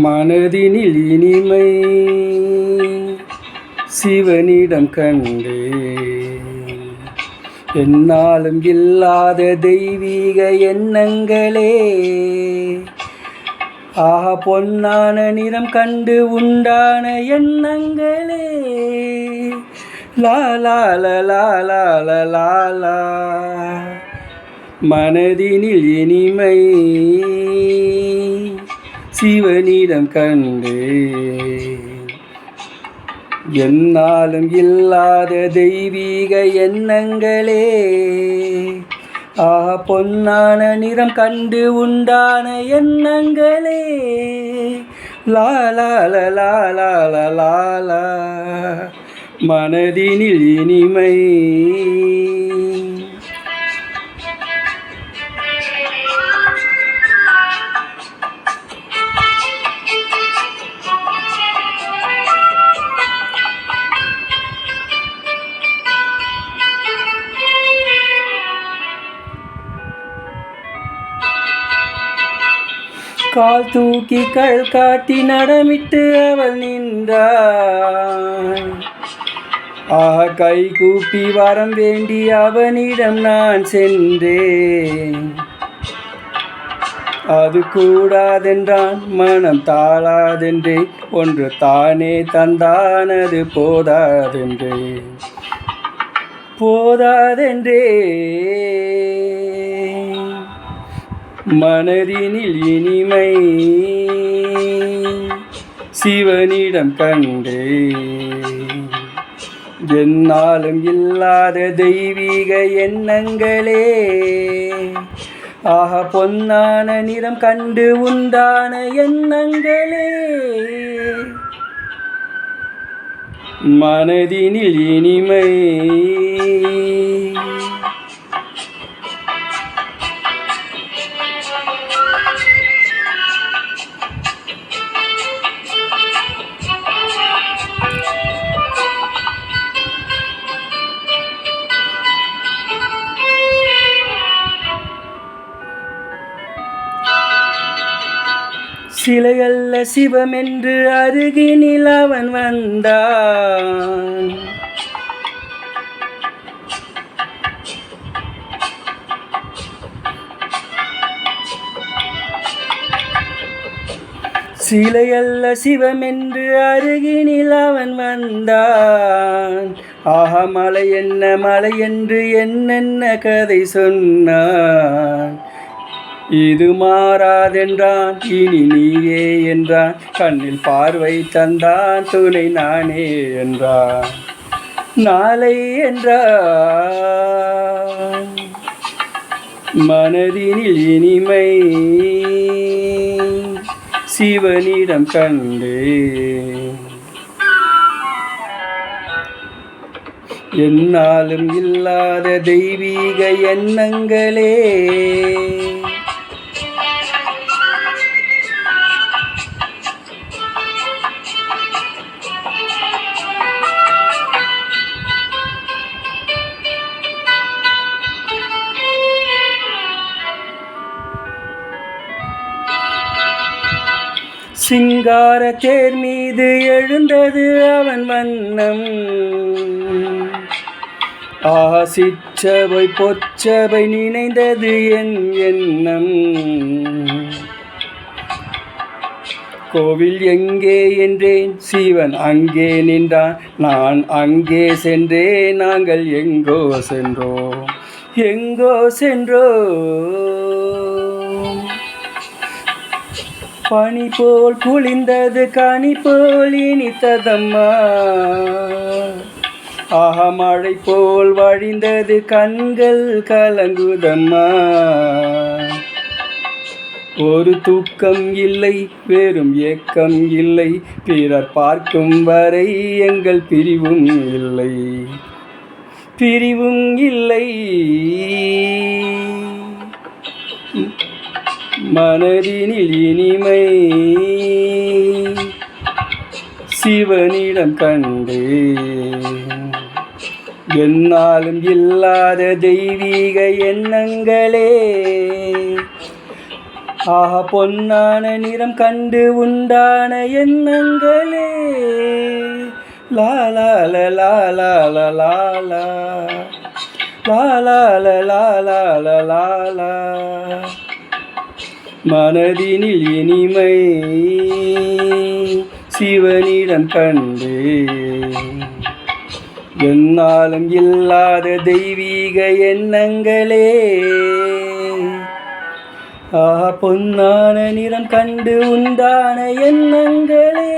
மனதினில் இனிமை சிவனிடம் கண்டு. என்னாலும் இல்லாத தெய்வீக எண்ணங்களே. ஆஹா பொன்னான நிறம் கண்டு உண்டான எண்ணங்களே. லாலா லாலா மனதினில் இனிமை சிவனிடம் கண்டு என்னாலும் இல்லாத தெய்வீக எண்ணங்களே. ஆ பொன்னான நிறம் கண்டு உண்டான எண்ணங்களே. லாலா மனதினில் இனிமை. கால் தூக்கி கள் காட்டி நடமிட்டு அவள் நின்றாள். ஆஹா கை கூப்பி வரம் வேண்டி அவனிடம் நான் சென்றேன். அது கூடாதென்றான் மனம் தாழாதென்றே ஒன்று தானே தந்தானது போதாதென்றே. போதாதென்றே. மனதினில் இனிமை. சிவனிடம் கண்டே என்னாலும் இல்லாத தெய்வீக எண்ணங்களே. ஆக பொன்னான நிறம் கண்டு உண்டான எண்ணங்களே. மனதினில் இனிமை. சிலையல்ல சிவமென்று அருகினில் அவன் வந்தான். சிலையல்ல சிவமென்று அருகினில் அவன் வந்தான். ஆஹா மலை என்ன மலை என்று என்னென்ன கதை சொன்னான். இது மாறாதென்றான். இனி நீயே என்றான். கண்ணில் பார்வை தந்தான். துணை நானே என்றான். நாளை என்றான். மனதினில் இனிமை சிவனிடம் கண்டே என்னாலும் இல்லாத தெய்வீக எண்ணங்களே சிங்கார தேர் மீது எழுந்தது அவன் வண்ணம். ஆசிச்சவை பொச்சவை நினைந்தது என் எண்ணம். கோவில் எங்கே என்றேன்? சிவன் அங்கே நின்றான். நான் அங்கே சென்றேன். நாங்கள் எங்கோ சென்றோம். எங்கோ சென்றோ பனி போல் குளிந்தது கனி போல் இனித்ததம்மா. ஆஹா மழை போல் வழிந்தது கண்கள் கலங்குதம்மா. ஒரு தூக்கம் இல்லை வெறும் ஏக்கம் இல்லை. பிறர் பார்க்கும் வரை எங்கள் பிரிவும் இல்லை. பிரிவும் இல்லை. மனதினில் இனிமை. சிவனிடம் கண்டு என்னாலும் இல்லாத தெய்வீக எண்ணங்களே. ஆஹா பொன்னான நிறம் கண்டு உண்டான எண்ணங்களே. லா லா லா லா லா லா மனதினில் இனிமை சிவனிடம் கண்டு என்னாலும் இல்லாத தெய்வீக எண்ணங்களே. ஆ பொன்னான நிறம் கண்டு உண்டான எண்ணங்களே.